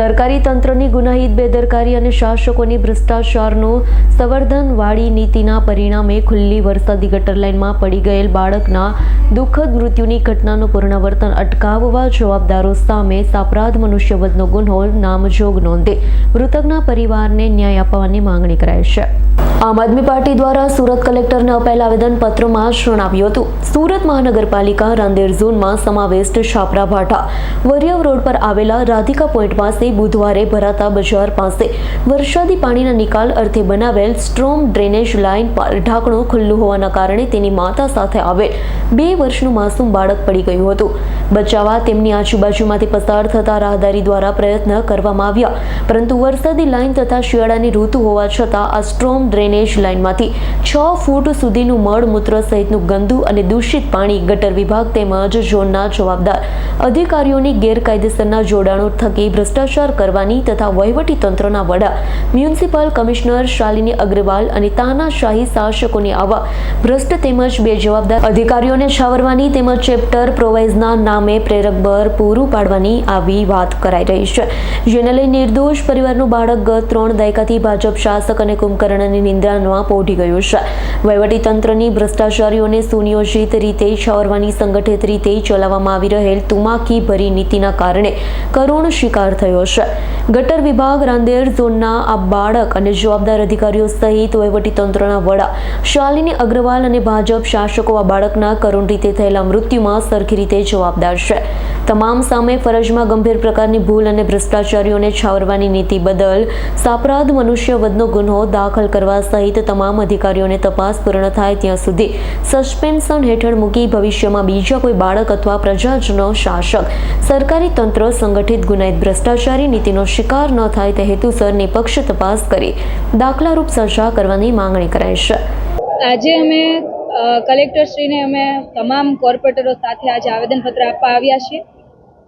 સરકારી તંત્રની ગુનાહિત બેદરકારી અને શાસકોની ભ્રષ્ટાચારનું સંવર્ધનવાળી નીતિના પરિણામે ખુલ્લી વરસાદી ગટર પડી ગયેલ બાળકના દુઃખદ મૃત્યુની ઘટનાનું પુનરાવર્તન અટકાવવા જવાબદારો સામે સાપરાધ મનુષ્યવધનો ગુન્હો નામજોગ નોંધે. મૃતકના પરિવારને ન્યાય આપવાની માંગણી કરાઈ છે. આમ આદમી પાર્ટી દ્વારા સુરત કલેક્ટરને અપાયેલ આવેદનપત્રમાં જણાવ્યું હતું. સુરત મહાનગરપાલિકા રાંદેર ઝોનમાં સમાવેશ છાપરા ભાટા વરિયવ રોડ પર આવેલા રાધિકા પોઈન્ટ પાસે બુધવારે ભરાતા બજાર પાસે વરસાદી પાણીના નિકાલ અર્થે બનાવેલ સ્ટ્રોમ ડ્રેનેજ લાઇન પર ઢાંકણું ખુલ્લું હોવાના કારણે તેની માતા સાથે આવેલ બે વર્ષનું માસૂમ બાળક પડી ગયું હતું. બચાવવા તેમની આજુબાજુમાંથી પસાર થતા રાહદારી દ્વારા પ્રયત્ન કરવામાં આવ્યા, પરંતુ વરસાદી લાઇન તથા શિયાળાની ઋતુ હોવા છતાં આ સ્ટ્રોમ ડ્રેનેજ લાઇનમાંથી છ ફૂટ સુધીનું મળમૂત્ર સહિતનું ગંદુ અને દૂષિત પાણી ગટર વિભાગ તેમજ ઝોનના જવાબદાર અધિકારીઓની ગેરકાયદેસરના જોડાણો થકી ભ્રષ્ટાચાર કરવાની તથા વહીવટી તંત્રના વડા, મ્યુનિસિપલ કમિશનર શાલિની અગ્રવાલ અને તાનાશાહી શાસકોની આવા ભ્રષ્ટ તેમજ બે જવાબદાર અધિકારીઓને છાવરવાની તેમજ ચેપ્ટર પ્રોવાઇઝના નામે પ્રેરક બર પૂરું પાડવાની આવી વાત કરાઈ રહી છે. જેને લઈ નિર્દોષ પરિવારનું બાળક ગત ત્રણ દાયકાથી ભાજપ શાસક અને કુંભકર્ણની નિંદ્રામાં પહોંચી ગયું છે. વહીવટી તંત્રની ભ્રષ્ટાચારીઓને સુનિયોજિત રીતે છાવરવાની સંગઠિત રીતે ચલાવવામાં આવી રહેલ તુમાકી ભરી નીતિના કારણે કરુણ શિકાર થયો છે. ગટર વિભાગ, રાંદેર ઝોનના આ બાળક અને જવાબદાર અધિકારીઓ સહિત વહીવટી તંત્રના વડા, શાલિની અગ્રવાલ અને ભાજપ શાસકો આ બાળકના કરુણ રીતે થયેલા મૃત્યુમાં સરખી રીતે જવાબદાર છે. તમામ સામે ફરજમાં ગંભીર પ્રકારની ભૂલ અને ભ્રષ્ટાચારીઓને છાવરવાની નીતિ બદલ સાપરાધ મનુષ્યવધનો ગુન્હો દાખલ કરવા સહિત તમામ અધિકારીઓને તપાસ પૂર્ણ થાય ત્યાં સુધી સસ્પેન્શન હેઠળ મૂકી ભવિષ્યમાં બીજા કોઈ બાળક અથવા પ્રજાજનો શાસક, સરકારી તંત્ર, સંગઠિત ગુનાહિત ભ્રષ્ટાચારી નીતિનો શિકાર ન થાય તે હેતુસર નિપક્ષ તપાસ કરી દાખલારૂપ સજા કરવાની માંગણી કરાઈ છે. આજે અમે કલેક્ટર કલેક્ટરશ્રીને અમે તમામ કોર્પોરેટરો સાથે આજે આવેદનપત્ર આપવા આવ્યા છીએ.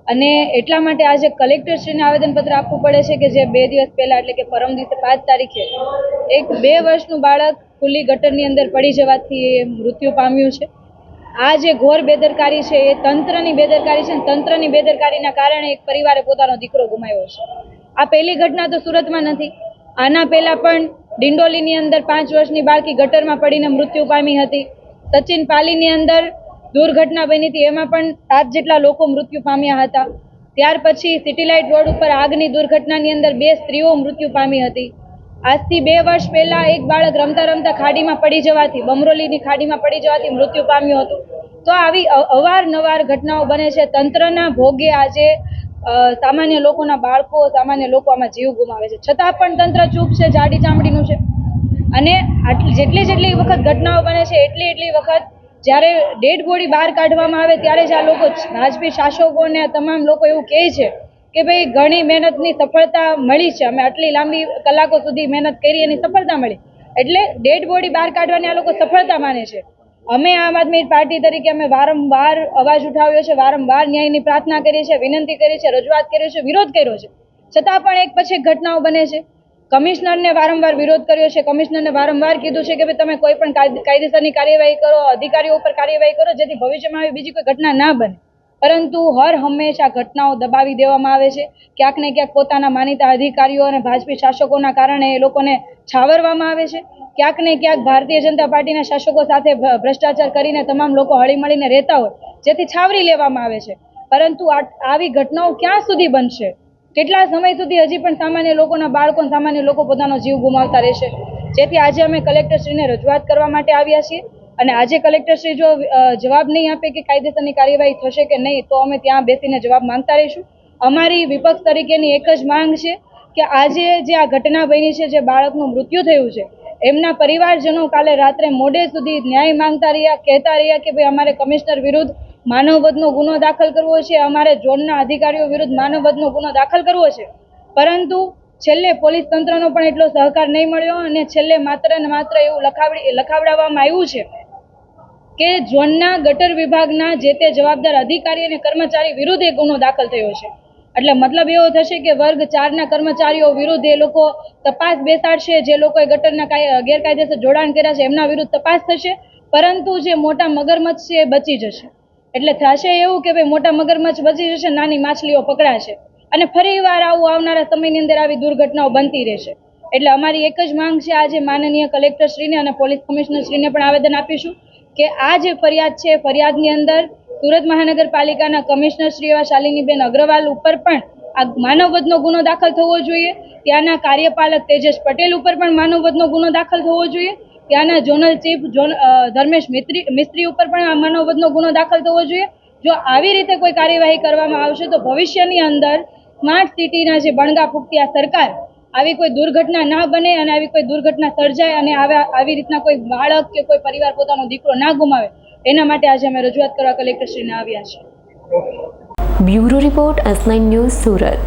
અને એટલા માટે આજે કલેક્ટરશ્રીને આવેદનપત્ર આપવું પડે છે કે જે બે દિવસ પહેલાં એટલે કે પરમ દિવસે પાંચ તારીખે એક બે વર્ષનું બાળક ખુલ્લી ગટરની અંદર પડી જવાથી એ મૃત્યુ પામ્યું છે. આ જે ઘોર બેદરકારી છે એ તંત્રની બેદરકારી છે તંત્રની બેદરકારીના કારણે એક પરિવારે પોતાનો દીકરો ગુમાવ્યો છે. આ પહેલી ઘટના તો સુરતમાં નથી. આના પહેલાં પણ ડિંડોલીની અંદર પાંચ વર્ષની બાળકી ગટરમાં પડીને મૃત્યુ પામી હતી. સચિન પાલીની અંદર દુર્ઘટના બની હતી. એમાં પણ સાત જેટલા લોકો મૃત્યુ પામ્યા હતા. ત્યાર પછી સિટીલાઇટ રોડ ઉપર આગની દુર્ઘટનાની અંદર બે સ્ત્રીઓ મૃત્યુ પામી હતી. આજથી બે વર્ષ પહેલા એક બાળક રમતા રમતા ખાડીમાં પડી જવાથી, બમરોલીની ખાડીમાં પડી જવાથી મૃત્યુ પામ્યું હતું. તો આવી અવારનવાર ઘટનાઓ બને છે. તંત્રના ભોગે આજે સામાન્ય લોકોના બાળકો, સામાન્ય લોકો આમાં જીવ ગુમાવે છે. છતાં પણ તંત્ર ચૂપ છે, જાડી ચામડીનું છે. અને આટલી, જેટલી જેટલી વખત ઘટનાઓ બને છે, એટલી એટલી વખત જ્યારે ડેડ બોડી બહાર કાઢવામાં આવે ત્યારે જ આ લોકો ભાજપી શાસકોને તમામ લોકો એવું કહે છે કે ભાઈ ઘણી મહેનતની સફળતા મળી છે. અમે આટલી લાંબી કલાકો સુધી મહેનત કરી એની સફળતા મળી. એટલે ડેડ બોડી બહાર કાઢવાની આ લોકો સફળતા માને છે. અમે આમ આદમી પાર્ટી તરીકે અમે વારંવાર અવાજ ઉઠાવ્યો છે, વારંવાર ન્યાયની પ્રાર્થના કરી છે, વિનંતી કરી છે, રજૂઆત કરી છે, વિરોધ કર્યો છે. છતાં પણ એક પછી ઘટનાઓ બને છે. કમિશનરને વારંવાર વિરોધ કર્યો છે. કમિશનરને વારંવાર કીધું છે કે ભાઈ તમે કોઈ પણ કાયદ- કાયદેસરની કાર્યવાહી કરો, અધિકારીઓ ઉપર કાર્યવાહી કરો, જેથી ભવિષ્યમાં આવી બીજી કોઈ ઘટના ના બને. પરંતુ હર હંમેશા ઘટનાઓ દબાવી દેવામાં આવે છે. ક્યાંક ને ક્યાંક પોતાના માનીતા અધિકારીઓ અને ભાજપી શાસકોના કારણે એ લોકોને છાવરવામાં આવે છે. ક્યાંક ને ક્યાંક ભારતીય જનતા પાર્ટીના શાસકો સાથે ભ્રષ્ટાચાર કરીને તમામ લોકો હળીમળીને રહેતા હોય, જેથી છાવરી લેવામાં આવે છે. પરંતુ આવી ઘટનાઓ ક્યાં સુધી બનશે? કેટલા સમય સુધી હજી પણ સામાન્ય લોકોના બાળકો સામાન્ય લોકો પોતાનો જીવ ગુમાવતા રહેશે? જેથી આજે અમે કલેક્ટરશ્રીને રજૂઆત કરવા માટે આવ્યા છીએ. અને આજે કલેક્ટરશ્રી જો જવાબ નહીં આપે કે કાયદેસરની કાર્યવાહી થશે કે નહીં, તો અમે ત્યાં બેસીને જવાબ માંગતા રહીશું. અમારી વિપક્ષ તરીકેની એક જ માંગ છે કે આજે જે આ ઘટના બની છે, જે બાળકનું મૃત્યુ થયું છે, એમના પરિવારજનો કાલે રાત્રે મોડે સુધી ન્યાય માંગતા રહ્યા, કહેતા રહ્યા કે ભાઈ અમારે કમિશનર વિરુદ્ધ માનવવધનો ગુનો દાખલ કરવો છે, અમારે ઝોનના અધિકારીઓ વિરુદ્ધ માનવવધનો ગુનો દાખલ કરવો છે. પરંતુ છેલ્લે પોલીસ તંત્રનો પણ એટલો સહકાર નહીં મળ્યો અને છેલ્લે માત્ર ને માત્ર એવું લખાવડી, લખાવડાવવામાં આવ્યું છે કે ઝોનના ગટર વિભાગના જે તે જવાબદાર અધિકારી અને કર્મચારી વિરુદ્ધ એ ગુનો દાખલ થયો છે. એટલે મતલબ એવો થશે કે વર્ગ ચારના કર્મચારીઓ વિરુદ્ધ એ લોકો તપાસ બેસાડશે, જે લોકોએ ગટરના કાય- ગેરકાયદેસર જોડાણ કર્યા છે, એમના વિરુદ્ધ તપાસ થશે. પરંતુ જે મોટા મગરમચ્છ છે એ બચી જશે. એટલે થશે એવું કે ભાઈ મોટા મગરમચ્છ બચી જશે, નાની માછલીઓ પકડાશે. અને ફરી વાર આવું આવનારા સમયની અંદર આવી દુર્ઘટનાઓ બનતી રહેશે. એટલે અમારી એક જ માંગ છે, આજે માનનીય કલેક્ટરશ્રીને અને પોલીસ કમિશનરશ્રીને પણ આવેદન આપીશું કે આ જે ફરિયાદ છે, ફરિયાદની અંદર સુરત મહાનગરપાલિકાના કમિશનર શ્રી એવા શાલિનીબેન અગ્રવાલ ઉપર પણ આ માનવવધનો ગુનો દાખલ થવો જોઈએ. ત્યાંના કાર્યપાલક તેજસ પટેલ ઉપર પણ માનવવધનો ગુનો દાખલ થવો જોઈએ. ત્યાંના ઝોનલ ચીફ ધર્મેશ મિસ્ત્રી મિસ્ત્રી ઉપર પણ આ માનવવધનો ગુનો દાખલ થવો જોઈએ. જો આવી રીતે કોઈ કાર્યવાહી કરવામાં આવશે તો ભવિષ્યની અંદર સ્માર્ટ સિટીના જે બણગા ફૂંકતી આ સરકાર આવી કોઈ દુર્ઘટના ના બને અને આવી કોઈ દુર્ઘટના સર્જાય અને આવા રીતના કોઈ બાળક કે કોઈ પરિવાર પોતાનો દીકરો ના ગુમાવે, એના માટે આજે અમે રજૂઆત કરવા કલેક્ટરશ્રીને આવ્યા છીએ. Bureau report S news Surat.